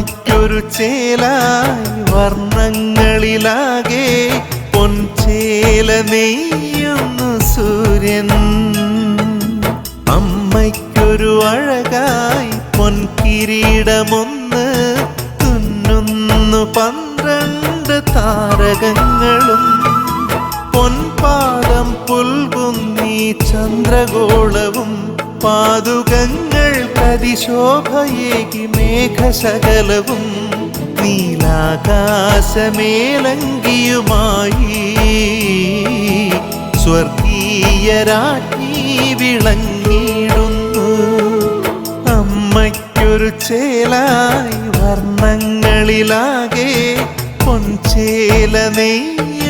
അമ്മയ്ക്കൊരു ചേലായി വർണങ്ങളിലാകെ പൊൻചേല നെയ്യുന്നു സൂര്യൻ. അമ്മയ്ക്കൊരു അഴകായി പൊൻകിരീടമൊന്ന് തുന്നുന്നു പന്ത്രണ്ട് താരകങ്ങളും. പൊൻപാദം പുൽകുന്നീ ചന്ദ്രഗോളവും പാതുകങ്ങൾ പ്രതിശോഭയേകി മേഘശകലവും നീലാകാശമേലങ്കിയുമായി. സ്വർഗീയരാജ്ഞി വിളങ്ങിയിടുന്നു. അമ്മയ്ക്കൊരു ചേലായി വർണങ്ങളിലാകെ പൊൻചേല നെയ്യ